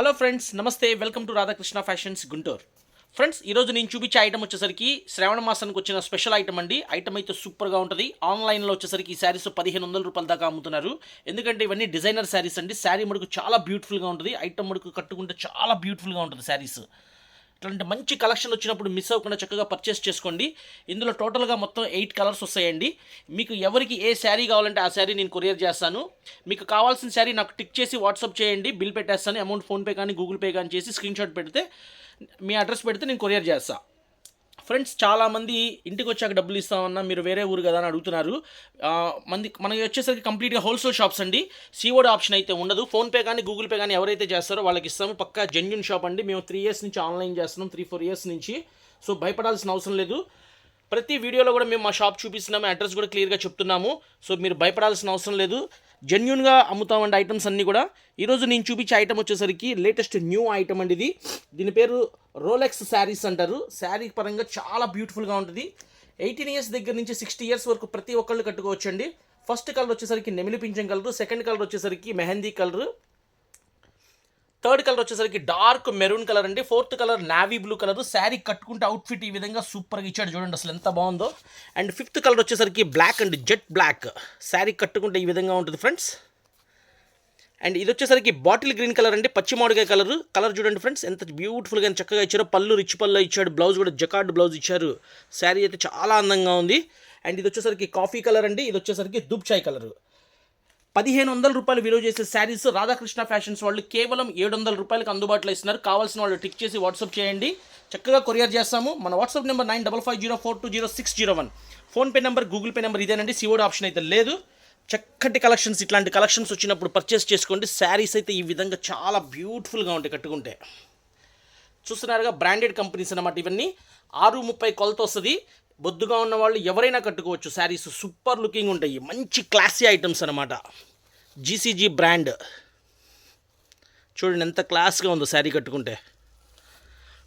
Hello friends నమస్తే. Welcome to Radhakrishna fashions Guntur. Friends ఈరోజు నేను చూపించే ఐటమ్ వచ్చేసరికి శ్రావణ మాసానికి వచ్చిన స్పెషల్ ఐటమ్ అండి. ఐటమ్ అయితే సూపర్గా ఉంటుంది. ఆన్లైన్లో వచ్చేసరికి ఈ శారీస్ పదిహేను వందల రూపాయల దాకా అమ్ముతున్నారు. ఎందుకంటే ఇవన్నీ డిజైనర్ శారీస్ అండి. శారీ మడుకు చాలా బ్యూటిఫుల్గా ఉంటుంది. ఐటమ్ మడుకు కట్టుకుంటే చాలా బ్యూటిఫుల్గా ఉంటుంది శారీస్. ఇట్లాంటి మంచి కలెక్షన్ వచ్చినప్పుడు మిస్ అవ్వకుండా చక్కగా పర్చేస్ చేసుకోండి. ఇందులో టోటల్గా మొత్తం ఎయిట్ కలర్స్ వస్తాయండి. మీకు ఎవరికి ఏ శారీ కావాలంటే ఆ శారీ నేను కొరియర్ చేస్తాను. మీకు కావాల్సిన శారీ నాకు టిక్ చేసి వాట్సాప్ చేయండి. బిల్ పెట్టేస్తాను. అమౌంట్ ఫోన్పే కానీ గూగుల్ పే కానీ చేసి స్క్రీన్ షాట్ పెడితే మీ అడ్రస్ పెడితే నేను కొరియర్ చేస్తాను ఫ్రెండ్స్ చాలామంది ఇంటికి వచ్చాక డబ్బులు ఇస్తామన్నా మీరు వేరే ఊరు కదా అని అడుగుతున్నారు. మంది మనకి వచ్చేసరికి కంప్లీట్గా హోల్సేల్ షాప్స్ అండి. సీఓడి ఆప్షన్ అయితే ఉండదు. ఫోన్పే కానీ గూగుల్ పే కానీ ఎవరైతే చేస్తారో వాళ్ళకి ఇస్తాము. పక్కా జెన్యున్ షాప్ అండి. మేము త్రీ ఇయర్స్ నుంచి ఆన్లైన్ చేస్తున్నాం. త్రీ ఫోర్ ఇయర్స్ నుంచి. సో భయపడాల్సిన అవసరం లేదు. ప్రతి వీడియోలో కూడా మేము మా షాప్ చూపిస్తున్నాము. అడ్రస్ కూడా క్లియర్గా చెప్తున్నాము. సో మీరు భయపడాల్సిన అవసరం లేదు. జెన్యున్గా అమ్ముతామండి ఐటమ్స్ అన్నీ కూడా. ఈరోజు నేను చూపించే ఐటమ్ వచ్చేసరికి లేటెస్ట్ న్యూ ఐటమ్ అండి ఇది. దీని పేరు రోలెక్స్ శారీస్ అంటారు. శారీ పరంగా చాలా బ్యూటిఫుల్గా ఉంటుంది. ఎయిటీన్ ఇయర్స్ దగ్గర నుంచి సిక్స్టీ ఇయర్స్ వరకు ప్రతి ఒక్కళ్ళు కట్టుకోవచ్చండి. ఫస్ట్ కలర్ వచ్చేసరికి నెమిలి పింఛం కలర్ సెకండ్ కలర్ వచ్చేసరికి మెహందీ కలర్ థర్డ్ కలర్ వచ్చేసరికి డార్క్ మెరూన్ కలర్ అండి. Fourth colour navy blue colour. Sari కట్టుకుంటే అవుట్ఫిట్ ఈ విధంగా సూపర్గా ఇచ్చాడు చూడండి అసలు ఎంత బాగుందో. అండ్ ఫిఫ్త్ కలర్ వచ్చేసరికి black and jet black sari కట్టుకుంటే ఈ విధంగా ఉంటుంది ఫ్రెండ్స్. అండ్ ఇది వచ్చేసరికి బాటిల్ గ్రీన్ కలర్ అండి పచ్చి మామిడికాయ కలర్. కలర్ చూడండి ఫ్రెండ్స్ ఎంత బ్యూటిఫుల్గా చక్కగా ఇచ్చారో. పళ్ళు రిచ్ పళ్ళు ఇచ్చాడు బ్లౌజ్ కూడా జకార్డ్ బ్లౌజ్ ఇచ్చారు. శారీ అయితే చాలా అందంగా ఉంది. అండ్ ఇది వచ్చేసరికి కాఫీ కలర్ అండి ఇది వచ్చేసరికి దుబ్ చాయ్ కలర్. పదిహేను వందల రూపాయలు విలువ చేసే శారీస్ రాధాకృష్ణ ఫ్యాషన్స్ వాళ్ళు కేవలం ఏడు వందల రూపాయలకు అందుబాటులో ఇస్తున్నారు. కావాల్సిన వాళ్ళు టిక్ చేసి వాట్సాప్ చేయండి. చక్కగా కొరియర్ చేస్తాము. మన WhatsApp number nine double five zero four two zero six zero one. PhonePe number Google Pay number ఇదేనండి. సివోడ్ ఆప్షన్ అయితే లేదు. చక్కటి కలెక్షన్స్ ఇట్లాంటి కలెక్షన్స్ వచ్చినప్పుడు పర్చేస్ చేసుకోండి. శారీస్ అయితే ఈ విధంగా చాలా బ్యూటిఫుల్గా ఉంటాయి కట్టుకుంటే. చూస్తున్నారుగా బ్రాండెడ్ కంపెనీస్ అన్నమాట ఇవన్నీ. ఆరు ముప్పై కొలత వస్తుంది. బొద్దుగా ఉన్న వాళ్ళు ఎవరైనా కట్టుకోవచ్చు. శారీస్ సూపర్ లుకింగ్ ఉంటాయి. మంచి క్లాసీ ఐటమ్స్ అనమాట జీసీజీ బ్రాండ్ చూడండి ఎంత క్లాస్గా ఉందో శారీ కట్టుకుంటే.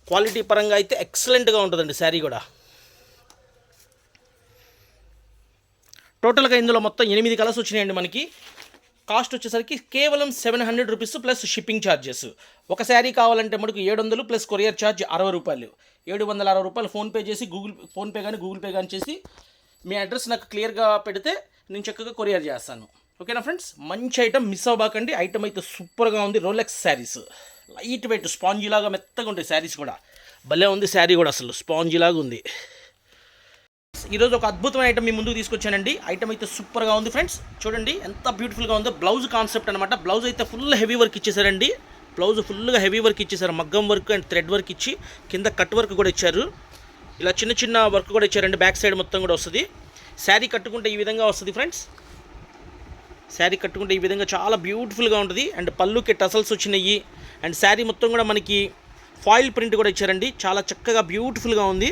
క్వాలిటీ పరంగా అయితే ఎక్సలెంట్గా ఉంటుందండి శారీ కూడా. టోటల్గా ఇందులో మొత్తం ఎనిమిది కలర్స్ వచ్చినాయండి మనకి. కాస్ట్ వచ్చేసరికి కేవలం seven hundred rupees plus shipping charges ఒక శారీ కావాలంటే మనకు ఏడు వందలు ప్లస్ కొరియర్ ఛార్జ్ అరవై రూపాయలు. ఏడు వందల అరవై రూపాయలు ఫోన్పే చేసి గూగుల్ ఫోన్పే కానీ గూగుల్ పే కానీ చేసి మీ అడ్రస్ నాకు క్లియర్గా పెడితే నేను చక్కగా కొరియర్ చేస్తాను. ఓకేనా ఫ్రెండ్స్? మంచి ఐటమ్ మిస్ అవ్వకండి. ఐటమ్ అయితే సూపర్గా ఉంది. Rolex saris. Light weight spongy లాగా మెత్తగా ఉంటాయి శారీస్ కూడా. భలే ఉంది శారీ కూడా అసలు. స్పాంజీ లాగా ఉంది. ఈరోజు ఒక అద్భుతమైన ఐటమ్ మీ ముందుకు తీసుకొచ్చానండి. ఐటమ్ అయితే సూపర్గా ఉంది ఫ్రెండ్స్ చూడండి ఎంత బ్యూటిఫుల్గా ఉందో. బ్లౌజ్ కాన్సెప్ట్ అనమాట బ్లౌజ్ అయితే ఫుల్ హెవీ వర్క్ ఇచ్చేసారండి. బ్లౌజ్ ఫుల్గా హెవీ వర్క్ ఇచ్చేసారు. మగ్గం వర్క్ అండ్ థ్రెడ్ వర్క్ ఇచ్చి కింద కట్ వర్క్ కూడా ఇచ్చారు. ఇలా చిన్న చిన్న వర్క్ కూడా ఇచ్చారండి. బ్యాక్ సైడ్ మొత్తం కూడా వస్తుంది. శారీ కట్టుకుంటే ఈ విధంగా వస్తుంది ఫ్రెండ్స్ శారీ కట్టుకుంటే ఈ విధంగా చాలా బ్యూటిఫుల్గా ఉంటుంది. అండ్ పళ్ళుకి టసల్స్ వచ్చినాయి. అండ్ శారీ మొత్తం కూడా మనకి ఫాయిల్ ప్రింట్ కూడా ఇచ్చారండి. చాలా చక్కగా బ్యూటిఫుల్గా ఉంది.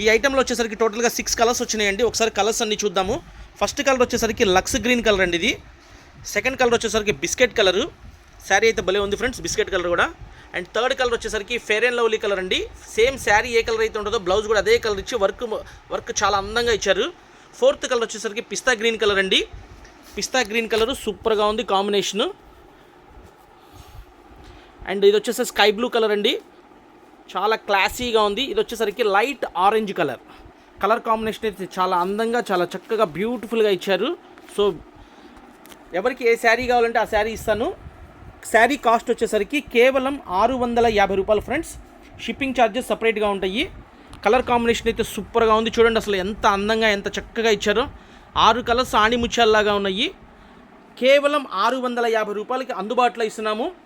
ఈ ఐటెంలో వచ్చేసరికి టోటల్గా సిక్స్ కలర్స్ వచ్చినాయండి. ఒకసారి కలర్స్ అన్ని చూద్దాము. ఫస్ట్ కలర్ వచ్చేసరికి లక్స్ గ్రీన్ కలర్ అండి ఇది. సెకండ్ కలర్ వచ్చేసరికి బిస్కెట్ కలరు శారీ అయితే భలే ఉంది ఫ్రెండ్స్ బిస్కెట్ కలర్ కూడా. అండ్ థర్డ్ కలర్ వచ్చేసరికి ఫేర్ అండ్ లవ్లీ కలర్ అండి. సేమ్ శారీ ఏ కలర్ అయితే ఉంటుందో బ్లౌజ్ కూడా అదే కలర్ ఇచ్చి వర్క్ వర్క్ చాలా అందంగా ఇచ్చారు. ఫోర్త్ కలర్ వచ్చేసరికి పిస్తా గ్రీన్ కలర్ అండి. పిస్తా గ్రీన్ కలర్ సూపర్గా ఉంది కాంబినేషను అండ్ ఇది వచ్చేసరికి స్కై బ్లూ కలర్ అండి. చాలా క్లాసీగా ఉంది. ఇది వచ్చేసరికి light orange colour. Colour combination అయితే చాలా అందంగా చాలా చక్కగా బ్యూటిఫుల్గా ఇచ్చారు. సో ఎవరికి ఏ శారీ కావాలంటే ఆ శారీ ఇస్తాను. శారీ కాస్ట్ వచ్చేసరికి కేవలం ఆరు వందల యాభై రూపాయలు ఫ్రెండ్స్. షిప్పింగ్ ఛార్జెస్ సపరేట్గా ఉంటాయి. కలర్ కాంబినేషన్ అయితే సూపర్గా ఉంది. చూడండి అసలు ఎంత అందంగా ఎంత చక్కగా ఇచ్చారో. ఆరు కలర్స్ ఆణిముత్యాల్లాగా ఉన్నాయి. కేవలం ఆరు వందల యాభై రూపాయలకి అందుబాటులో ఇస్తున్నాము.